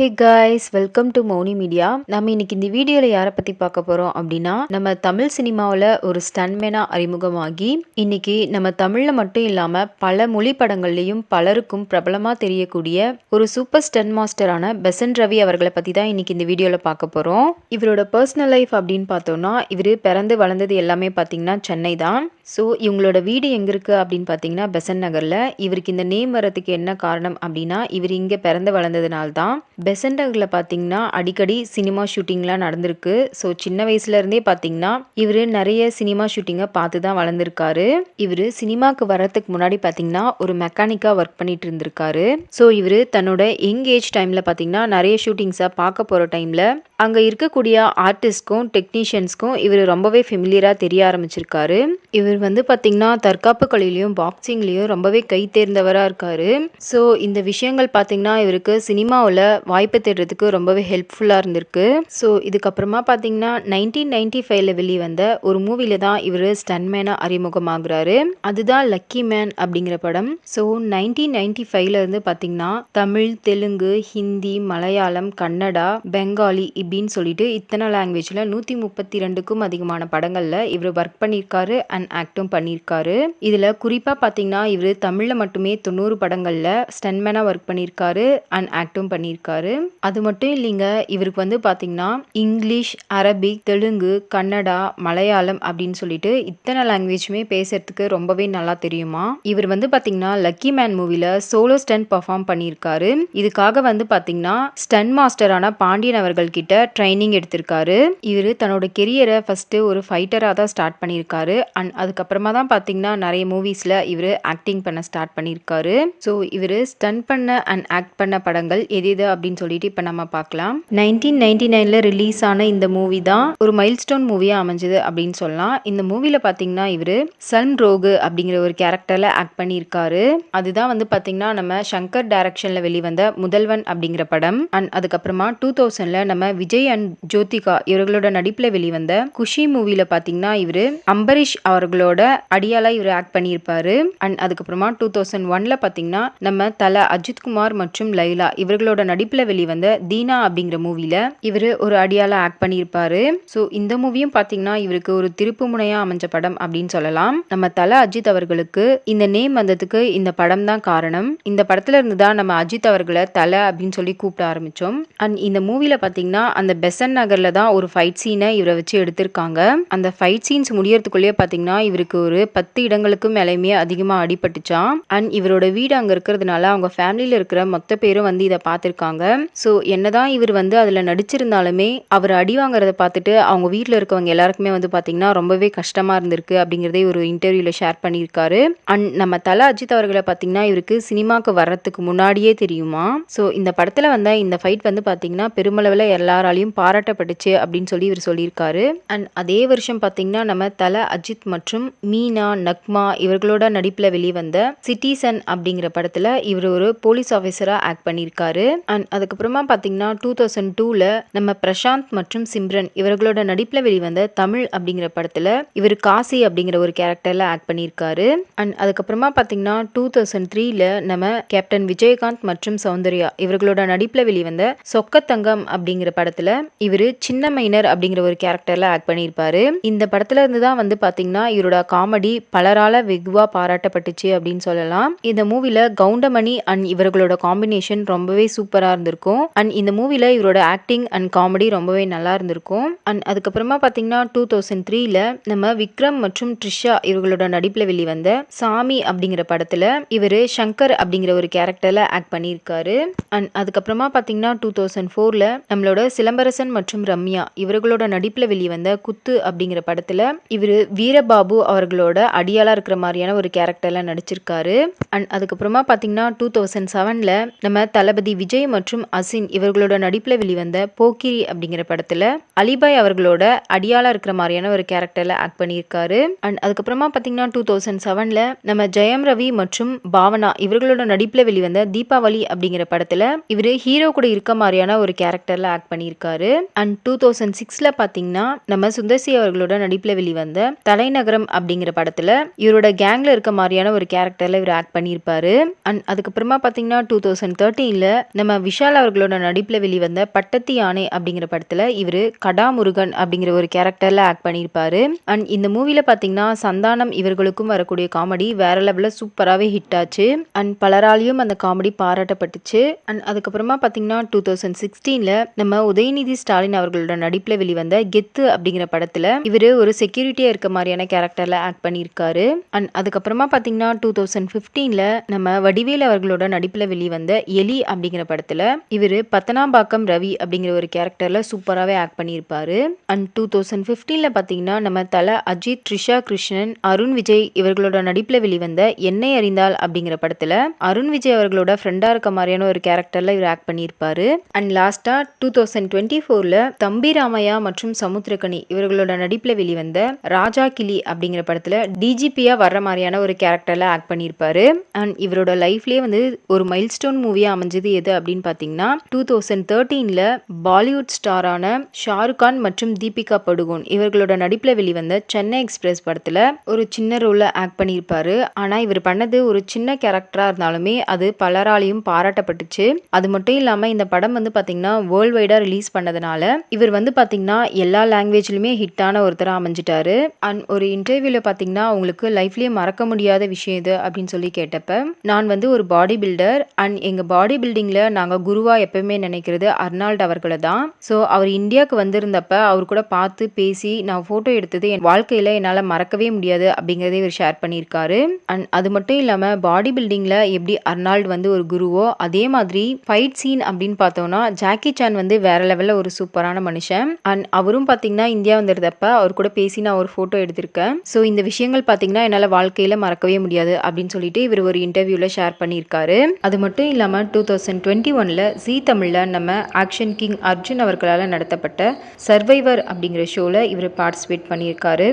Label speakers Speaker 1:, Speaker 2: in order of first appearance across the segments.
Speaker 1: Hey guys welcome to Mouni media நம்ம இன்னைக்கு இந்த வீடியோவில் யாரை பற்றி பார்க்க போகிறோம் அப்படின்னா நம்ம தமிழ் சினிமாவில் ஒரு ஸ்டன்மேனாக அறிமுகமாகி இன்னைக்கு நம்ம தமிழில் மட்டும் இல்லாமல் பல மொழி படங்கள்லையும் பலருக்கும் பிரபலமாக தெரியக்கூடிய ஒரு சூப்பர் ஸ்டன் மாஸ்டரான பெசன் ரவி அவர்களை பற்றி தான் இன்னைக்கு இந்த வீடியோவில் பார்க்க போகிறோம் இவரோட பர்சனல் லைஃப் அப்படின்னு பார்த்தோம்னா இவர் பிறந்து வளர்ந்தது எல்லாமே பார்த்தீங்கன்னா சென்னை தான். ஸோ இவங்களோட வீடு எங்கே இருக்குது அப்படின்னு பார்த்தீங்கன்னா பெசன் நகரில். இவருக்கு இந்த நேம் வரதுக்கு என்ன காரணம் அப்படின்னா இவர் இங்கே பிறந்து வளர்ந்ததுனால தான். பெசன் நகரில் பார்த்தீங்கன்னா அடிக்கடி சினிமா ஷூட்டிங்லாம் நடந்திருக்கு. ஸோ சின்ன வயசுலேருந்தே பார்த்தீங்கன்னா இவர் நிறைய சினிமா ஷூட்டிங்கை பார்த்து தான் வளர்ந்துருக்காரு. இவர் சினிமாவுக்கு வரத்துக்கு முன்னாடி பார்த்தீங்கன்னா ஒரு மெக்கானிக்காக ஒர்க் பண்ணிட்டு இருந்திருக்காரு. ஸோ இவர் தன்னோட யங் ஏஜ் டைமில் பார்த்தீங்கன்னா நிறைய ஷூட்டிங்ஸை பார்க்க போகிற டைமில் அங்கே இருக்கக்கூடிய ஆர்டிஸ்ட்க்கும் டெக்னீஷியன்ஸ்க்கும் இவர் ரொம்பவே ஃபெமிலியராக தெரிய ஆரம்பிச்சிருக்காரு. இவர் வந்து பார்த்திங்கன்னா தற்காப்பு கலையிலையும் பாக்ஸிங்லேயும் ரொம்பவே கை தேர்ந்தவராக இருக்கார். ஸோ இந்த விஷயங்கள் பார்த்திங்கன்னா இவருக்கு சினிமாவில் வாய்ப்பு தேடுறதுக்கு ரொம்பவே ஹெல்ப்ஃபுல்லாக இருந்திருக்கு. ஸோ இதுக்கப்புறமா பார்த்தீங்கன்னா நைன்டீன் நைன்டி ஃபைவ்ல வெளிவந்த ஒரு மூவியில தான் இவர் ஸ்டன்மேனாக அறிமுகமாகிறாரு. அதுதான் லக்கி மேன் அப்படிங்கிற படம். ஸோ நைன்டீன் நைன்டி ஃபைவ்ல இருந்து பார்த்தீங்கன்னா தமிழ் தெலுங்கு ஹிந்தி மலையாளம் கன்னடா பெங்காலி இப்படின்னு சொல்லிட்டு இத்தனை லாங்குவேஜில் நூற்றி முப்பத்தி ரெண்டுக்கும் அதிகமான படங்களில் இவர் ஒர்க் பண்ணியிருக்காரு. அண்ட் ஆக்டும் பண்ணியிருக்காரு இதில் குறிப்பாக பார்த்தீங்கன்னா இவர் தமிழில் மட்டுமே தொண்ணூறு படங்களில் ஸ்டன்மேனாக ஒர்க் பண்ணியிருக்காரு அண்ட் ஆக்டும் பண்ணியிருக்காரு அது மட்டும் இல்லைங்க இவருக்கு வந்து பார்த்தீங்கன்னா இங்கிலீஷ் அரபிக் தெலுங்கு கன்னடா மலையாளம் அப்படின்னு சொல்லிட்டு இத்தனை லாங்குவேஜுமே பேசுறதுக்கு ரொம்பவே நல்லா தெரியுமா? இவர் வந்து பார்த்தீங்கன்னா லக்கி மேன் மூவியில் சோலோ ஸ்டன் பர்ஃபார்ம் பண்ணியிருக்காரு இதுக்காக வந்து பார்த்தீங்கன்னா ஸ்டன் மாஸ்டரான பாண்டியன் அவர்கள் கிட்ட ட்ரைனிங் எடுத்திருக்காரு. இவர் தன்னோட கெரியரை ஃபர்ஸ்ட் ஒரு ஃபைட்டராக தான் ஸ்டார்ட் பண்ணியிருக்காரு அண்ட் அதுக்கப்புறமா தான் பார்த்தீங்கன்னா நிறைய மூவிஸில் இவர் ஆக்டிங் பண்ண ஸ்டார்ட் பண்ணியிருக்காரு. ஸோ இவர் ஸ்டன் பண்ண அண்ட் ஆக்ட் பண்ண படங்கள் எது எது அப்படின்னு சொல்லிட்டு இப்போ நம்ம பார்க்கலாம். நைன்டீன் நைன்டி நைனில் ரிலீஸ் ஆன இந்த மூவி தான் ஒரு மைல்ஸ்டோன் மூவியாக அமைஞ்சது அப்படின்னு சொல்லலாம். இந்த மூவியில் பார்த்தீங்கன்னா இவர் சன் ரோகு அப்படிங்கிற ஒரு கேரக்டரில் ஆக்ட் பண்ணியிருக்காரு. அதுதான் வந்து பார்த்தீங்கன்னா நம்ம சங்கர் டைரக்ஷனில் வெளிவந்த முதல்வன் அப்படிங்கிற படம். அண்ட் அதுக்கப்புறமா டூ தௌசண்டில் நம்ம விஜய் அண்ட் ஜோதிகா இவர்களோட நடிப்பில் வெளிவந்த குஷி மூவியில் பார்த்தீங்கன்னா இவர் அம்பரீஷ் அவர்கள் படங்களோட அடியாலா இவர் ஆக்ட் பண்ணியிருப்பாரு. அண்ட் அதுக்கப்புறமா டூ தௌசண்ட் ஒன்ல பார்த்தீங்கன்னா நம்ம தல அஜித் குமார் மற்றும் லைலா இவர்களோட நடிப்பில் வெளிவந்த தீனா அப்படிங்கிற மூவில இவர் ஒரு அடியாலா ஆக்ட் பண்ணியிருப்பாரு. ஸோ இந்த மூவியும் பார்த்தீங்கன்னா இவருக்கு ஒரு திருப்பு முனையா அமைஞ்ச படம் அப்படின்னு சொல்லலாம். நம்ம தல அஜித் அவர்களுக்கு இந்த நேம் வந்ததுக்கு இந்த படம் தான் காரணம். இந்த படத்துல இருந்து தான் நம்ம அஜித் அவர்களை தல அப்படின்னு சொல்லி கூப்பிட ஆரம்பிச்சோம். அண்ட் இந்த மூவில பார்த்தீங்கன்னா அந்த பெசன் நகர்ல தான் ஒரு ஃபைட் சீனை இவரை வச்சு எடுத்திருக்காங்க. அந்த ஃபைட் சீன்ஸ் முடியறதுக்குள்ளேயே பார்த்தீங்கன்னா இவருக்கு ஒரு பத்து இடங்களுக்கு மேலேயுமே அதிகமாக அடிபட்டுச்சான் அண்ட் இவரோட வீடு அங்கே இருக்கிறதுனால அவங்க ஃபேமிலியில் இருக்கிற மொத்த பேரும் வந்து இதை பார்த்துருக்காங்க. ஸோ என்னதான் இவர் வந்து அதில் நடிச்சிருந்தாலுமே அவர் அடி வாங்குறத பார்த்துட்டு அவங்க வீட்டில் இருக்கவங்க எல்லாருக்குமே வந்து பார்த்தீங்கன்னா ரொம்பவே கஷ்டமாக இருந்திருக்கு அப்படிங்கிறதே ஒரு இன்டர்வியூவில் ஷேர் பண்ணியிருக்காரு. அண்ட் நம்ம தல அஜித் அவர்களை பார்த்தீங்கன்னா இவருக்கு சினிமாவுக்கு வர்றதுக்கு முன்னாடியே தெரியுமா? ஸோ இந்த படத்தில் வந்த இந்த ஃபைட் வந்து பார்த்தீங்கன்னா பெருமளவில் எல்லாராலையும் பாராட்டப்பட்டுச்சு அப்படின்னு சொல்லி இவர் சொல்லியிருக்காரு. அண்ட் அதே வருஷம் பார்த்தீங்கன்னா நம்ம தலை அஜித் மற்றும் மீனா நக்மா இவர்களோட நடிப்பில் வெளிவந்த சிட்டிசன் அப்படிங்கிற படத்தில் இவர் ஒரு போலீஸ் ஆஃபீஸராக ஆக்ட் பண்ணியிருக்காரு. அண்ட் அதுக்கப்புறமா பார்த்தீங்கன்னா டூ தௌசண்ட் டூவில் நம்ம பிரசாந்த் மற்றும் சிம்ரன் இவர்களோட நடிப்பில் வெளிவந்த தமிழ் அப்படிங்கிற படத்தில் இவர் காசி அப்படிங்கிற ஒரு கேரக்டரில் ஆக்ட் பண்ணியிருக்காரு. அண்ட் அதுக்கப்புறமா பார்த்தீங்கன்னா டூ தௌசண்ட் த்ரீல நம்ம கேப்டன் விஜயகாந்த் மற்றும் சௌந்தர்யா இவர்களோட நடிப்பில் வெளிவந்த சொக்கத்தங்கம் அப்படிங்கிற படத்தில் இவர் சின்ன மைனர் அப்படிங்கிற ஒரு கேரக்டரில் ஆக்ட் பண்ணியிருப்பாரு. இந்த படத்துல இருந்து தான் வந்து பார்த்தீங்கன்னா இவரோட காமெடி பலரால வெகுவா பாராட்டப்பட்டுச்சு அப்படின்னு சொல்லலாம். இந்த மூவில கவுண்டமணி அண்ட் இவர்களோட காம்பினேஷன் ரொம்பவே சூப்பராக இருந்திருக்கும். அண்ட் இந்த மூவில இவரோட ஆக்டிங் அண்ட் காமெடி ரொம்பவே நல்லா இருந்திருக்கும். அண்ட் அதுக்கப்புறமா பார்த்தீங்கன்னா டூ தௌசண்ட் த்ரீல நம்ம விக்ரம் மற்றும் ட்ரிஷா இவர்களோட நடிப்பில் வெளிவந்த சாமி அப்படிங்கிற படத்தில் இவர் சங்கர் அப்படிங்கிற ஒரு கேரக்டரில் ஆக்ட் பண்ணியிருக்காரு. அண்ட் அதுக்கப்புறமா பார்த்தீங்கன்னா டூ தௌசண்ட் ஃபோரில் நம்மளோட சிலம்பரசன் மற்றும் ரம்யா இவர்களோட நடிப்பில் வெளிவந்த குத்து அப்படிங்கிற படத்தில் இவர் வீரபாபு அவர்களோட அடியாளாக இருக்கிற மாதிரியான ஒரு கேரக்டரில் நடிச்சிருக்காரு. அண்ட் அதுக்கப்புறமா பார்த்தீங்கன்னா டூ தௌசண்ட் செவனில் நம்ம தளபதி விஜய் மற்றும் அசின் இவர்களோட நடிப்பில் வெளிவந்த போக்கிரி அப்படிங்கிற படத்தில் அலிபாய் அவர்களோட அடியாளாக இருக்கிற மாதிரியான ஒரு கேரக்டரில் ஆக்ட் பண்ணியிருக்காரு. அண்ட் அதுக்கப்புறமா பார்த்தீங்கன்னா டூ தௌசண்ட் செவனில் நம்ம ஜெயம் ரவி மற்றும் பாவனா இவர்களோட நடிப்பில் வெளிவந்த தீபாவளி அப்படிங்கிற படத்தில் இவர் ஹீரோ கூட இருக்க மாதிரியான ஒரு கேரக்டரில் ஆக்ட் பண்ணியிருக்காரு. அண்ட் டூ தௌசண்ட் சிக்ஸில் பார்த்தீங்கன்னா நம்ம சுந்தர்சி அவர்களோட நடிப்பில் வெளிவந்த தலைநகரம் அப்படிங்கிற படத்தில் இவரோட கேங்கில் இருக்க மாதிரியான ஒரு கேரக்டரில் இவர் ஆக்ட் பண்ணியிருப்பாரு. அண்ட் அதுக்கப்புறமா பார்த்தீங்கன்னா டூ தௌசண்ட் தேர்ட்டீனில் நம்ம விஷால் அவர்களோட நடிப்பில் வெளிவந்த பட்டத்தி யானை அப்படிங்கிற படத்தில் இவர் கடாமுருகன் அப்படிங்கிற ஒரு கேரக்டரில் ஆக்ட் பண்ணியிருப்பாரு. அண்ட் இந்த மூவியில் பார்த்தீங்கன்னா சந்தானம் இவர்களுக்கும் வரக்கூடிய காமெடி வேற லெவலில் சூப்பராகவே ஹிட் ஆச்சு. அண்ட் பலராலையும் அந்த காமெடி பாராட்டப்பட்டுச்சு. அண்ட் அதுக்கப்புறமா பார்த்தீங்கன்னா டூ தௌசண்ட் சிக்ஸ்டீனில் நம்ம உதயநிதி ஸ்டாலின் அவர்களோட நடிப்பில் வெளிவந்த கெத்து அப்படிங்கிற படத்தில் இவர் ஒரு செக்யூரிட்டியாக இருக்க மாதிரியான கேரக்டர் கேரக்டரில் ஆக்ட் பண்ணியிருக்காரு. அண்ட் அதுக்கப்புறமா பார்த்தீங்கன்னா டூ தௌசண்ட் ஃபிஃப்டீனில் நம்ம வடிவேல் அவர்களோட நடிப்பில் வெளிவந்த எலி அப்படிங்கிற படத்தில் இவர் பத்தனாம்பாக்கம் ரவி அப்படிங்கிற ஒரு கேரக்டரில் சூப்பராகவே ஆக்ட் பண்ணியிருப்பாரு. அண்ட் டூ தௌசண்ட் ஃபிஃப்டீனில் பார்த்தீங்கன்னா நம்ம தலை அஜித் த்ரிஷா கிருஷ்ணன் அருண் விஜய் இவர்களோட நடிப்பில் வெளிவந்த என்னை அறிந்தால் அப்படிங்கிற படத்தில் அருண் விஜய் அவர்களோட ஃப்ரெண்டாக இருக்க மாதிரியான ஒரு கேரக்டரில் இவர் ஆக்ட் பண்ணியிருப்பாரு. அண்ட் லாஸ்ட்டாக டூ தௌசண்ட் டுவெண்ட்டி ஃபோரில் தம்பி ராமையா மற்றும் சமுத்திரகனி இவர்களோட நடிப்பில் வெளிவந்த ராஜா கிளி அப்படிங்கிற படத்தில் டிஜிபியாக வர்ற மாதிரியான ஒரு கேரக்டரில் ஆக்ட் பண்ணியிருப்பாரு. அண்ட் இவரோட லைஃப்லேயே வந்து ஒரு மைல் ஸ்டோன் மூவியாக அமைஞ்சது எது அப்படின்னு பார்த்தீங்கன்னா டூ தௌசண்ட் தேர்ட்டீனில் பாலிவுட் ஸ்டாரான ஷாருக் கான் மற்றும் தீபிகா படுகோன் இவர்களோட நடிப்பில் வெளிவந்த சென்னை எக்ஸ்பிரஸ் படத்தில் ஒரு சின்ன ரோலில் ஆக்ட் பண்ணியிருப்பாரு. ஆனால் இவர் பண்ணது ஒரு சின்ன கேரக்டராக இருந்தாலுமே அது பலராலையும் பாராட்டப்பட்டுச்சு. அது மட்டும் இல்லாமல் இந்த படம் வந்து பார்த்தீங்கன்னா வேர்ல்டு வைடாக ரிலீஸ் பண்ணதுனால இவர் வந்து பார்த்தீங்கன்னா எல்லா லாங்குவேஜ்லையுமே ஹிட்டான ஒருத்தராக அமைஞ்சிட்டாரு. அண்ட் ஒரு இன்டர்வியூவில் பார்த்தீங்கன்னா உங்களுக்கு லைஃப்லேயே மறக்க முடியாத விஷயம் இது அப்படின்னு சொல்லி கேட்டப்ப நான் வந்து ஒரு பாடி பில்டர் அண்ட் எங்கள் பாடி பில்டிங்கில் நாங்கள் குருவாக எப்பவுமே நினைக்கிறது அர்னால்ட் அவர்களை தான். ஸோ அவர் இந்தியாவுக்கு வந்திருந்தப்ப அவர் கூட பார்த்து பேசி நான் ஃபோட்டோ எடுத்தது என் வாழ்க்கையில் என்னால் மறக்கவே முடியாது அப்படிங்கிறதே இவர் ஷேர் பண்ணியிருக்காரு. அண்ட் அது மட்டும் இல்லாமல் பாடி பில்டிங்கில் எப்படி அர்னால்ட் வந்து ஒரு குருவோ அதே மாதிரி ஃபைட் சீன் அப்படின்னு பார்த்தோம்னா ஜாக்கி சான் வந்து வேற லெவலில் ஒரு சூப்பரான மனுஷன். அண்ட் அவரும் பார்த்தீங்கன்னா இந்தியா வந்திருந்தப்ப அவர் கூட பேசி நான் ஒரு ஃபோட்டோ எடுத்திருக்கேன். ஸோ இந்த விஷயங்கள் பார்த்தீங்கன்னா என்னால் வாழ்க்கையில் மறக்கவே முடியாது அப்படின்னு சொல்லிட்டு இவர் ஒரு இன்டர்வியூவில் ஷேர் பண்ணியிருக்காரு. அது மட்டும் இல்லாமல் டூ தௌசண்ட் டுவெண்ட்டி ஒனில் ஜி தமிழில் நம்ம ஆக்ஷன் கிங் அர்ஜுன் அவர்களால் நடத்தப்பட்ட சர்வைவர் அப்படிங்கிற ஷோவில் இவர் பார்ட்டிசிபேட் பண்ணியிருக்காரு.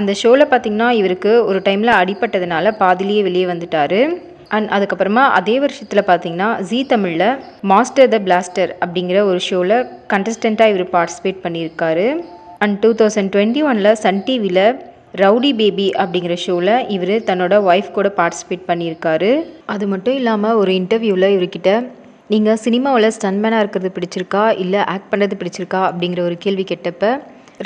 Speaker 1: அந்த ஷோவில் பார்த்தீங்கன்னா இவருக்கு ஒரு டைமில் அடிப்பட்டதுனால பாதிலேயே வெளியே வந்துட்டார். அண்ட் அதுக்கப்புறமா அதே வருஷத்தில் பார்த்தீங்கன்னா ஜி தமிழில் மாஸ்டர் த பிளாஸ்டர் அப்படிங்கிற ஒரு ஷோவில் கண்டஸ்டண்ட்டாக இவர் பார்ட்டிசிபேட் பண்ணியிருக்காரு. அண்ட் டூ தௌசண்ட் டுவெண்ட்டி ஒனில் சன் டிவியில் ரவுடி பேபி அப்படிங்கிற ஷோவில் இவர் தன்னோட ஒய்ஃப் கூட பார்ட்டிசிபேட் பண்ணியிருக்காரு. அது மட்டும் இல்லாமல் ஒரு இன்டர்வியூவில் இவர்கிட்ட நீங்கள் சினிமாவில் ஸ்டன்மேனாக இருக்கிறது பிடிச்சிருக்கா? இல்லை ஆக்ட் பண்ணுறது பிடிச்சிருக்கா? அப்படிங்கிற ஒரு கேள்வி கேட்டப்ப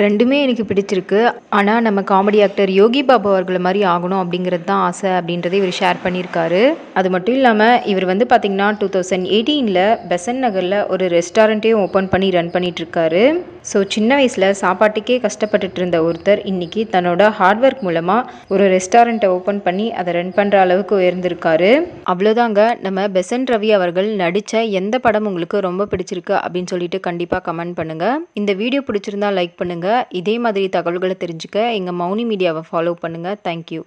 Speaker 1: ரெண்டுமே எனக்கு பிடிச்சிருக்கு. ஆனால் நம்ம காமெடி ஆக்டர் யோகி பாபு அவர்களை மாதிரி ஆகணும் அப்படிங்கிறது தான் ஆசை அப்படின்றத இவர் ஷேர் பண்ணியிருக்காரு. அது மட்டும் இல்லாமல் இவர் வந்து பார்த்திங்கன்னா டூ தௌசண்ட் எயிட்டீனில் பெசன் நகரில் ஒரு ரெஸ்டாரண்ட்டையும் ஓப்பன் பண்ணி ரன் பண்ணிகிட்ருக்காரு ஸோ சின்ன வயசில் சாப்பாட்டுக்கே கஷ்டப்பட்டுட்டு இருந்த ஒருத்தர் இன்றைக்கி தன்னோட ஹார்ட் ஒர்க் மூலமாக ஒரு ரெஸ்டாரண்ட்டை ஓப்பன் பண்ணி அதை ரன் பண்ணுற அளவுக்கு உயர்ந்திருக்காரு. அவ்வளோதாங்க நம்ம பெசன் ரவி அவர்கள் நடித்த எந்த படம் உங்களுக்கு ரொம்ப பிடிச்சிருக்கு அப்படின்னு சொல்லிட்டு கண்டிப்பாக கமெண்ட் பண்ணுங்கள் இந்த வீடியோ பிடிச்சிருந்தா லைக் பண்ணுங்கள் இதே மாதிரி தகவல்களை தெரிஞ்சுக்க எங்கள் மௌனி மீடியாவை ஃபாலோ பண்ணுங்கள் தேங்க்யூ